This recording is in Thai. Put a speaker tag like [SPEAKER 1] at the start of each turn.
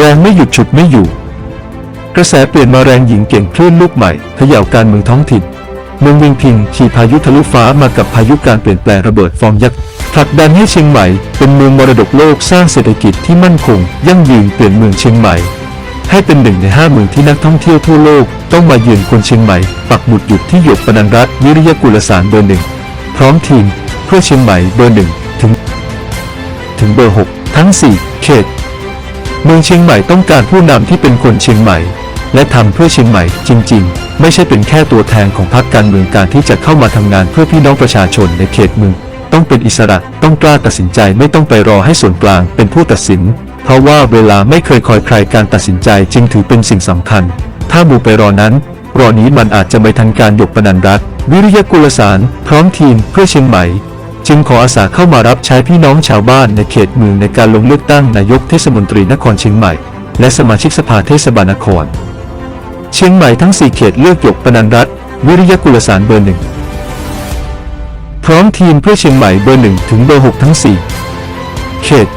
[SPEAKER 1] แรงไม่หยุดฉุดไม่อยู่ กระแสเปลี่ยนมาแรงหญิงเก่งคลื่นลูกใหม่เขย่าการเมืองท้องถิ่นเมืองวิงพิงขี่พายุทะลุฟ้ามากับพายุการเปลี่ยนแปลงระเบิดฟองยักษ์ผลักดันให้เชียงใหม่เป็นเมืองมรดกโลกสร้างเศรษฐกิจที่มั่นคง ยั่งยืนเปลี่ยนเมืองเชียงใหม่ ให้เป็นหนึ่งในห้าเมืองที่นักท่องเที่ยวทั่วโลก ต้องมาเยือนคนเชียงใหม่ ปักหมุดหยุดที่หยกปนันรัตน์วิริยกุลสารเบอร์หนึ่งพร้อมทีมเพื่อเชียงใหม่เบอร์หนึ่งถึง ถึงเบอร์หกทั้งสี่เขต เมืองเชียงใหม่ต้องการผู้นำที่เป็นคนเชียงใหม่ และทำเพื่อเชียงใหม่จริง ๆ ไม่ใช่เป็นแค่ตัวแทนของพรรคการเมืองการที่จะเข้ามาทำงานเพื่อพี่น้องประชาชนในเขตเมือง ต้องเป็นอิสระต้องกล้าตัดสินใจไม่ต้องไปรอให้ส่วนกลางเป็นผู้ตัดสิน เพราะว่าเวลาไม่เคยคอยใครการตัดสินใจจึงถือเป็นสิ่งสำคัญ ถ้ามูไปรอนั้นรอนี้มันอาจจะไม่ทันการหยกปนันรัตน์วิริยกุลสาร พร้อมทีมเพื่อเชียงใหม่ จึงขออาสาเข้ามารับใช้พี่น้องชาวบ้านในเขตเมืองในการลงเลือกตั้งนายกเทศมนตรีนครเชียงใหม่ และสมาชิกสภาเทศบาลนคร เชียงใหม่ทั้ง 4 เขตเลือกหยกปนันรัตวิริยกุลสารเบอร์หนึ่งพร้อมทีมเพื่อเชียงใหม่เบอร์หนึ่งถึงเบอร์หกทั้ง 4 เขต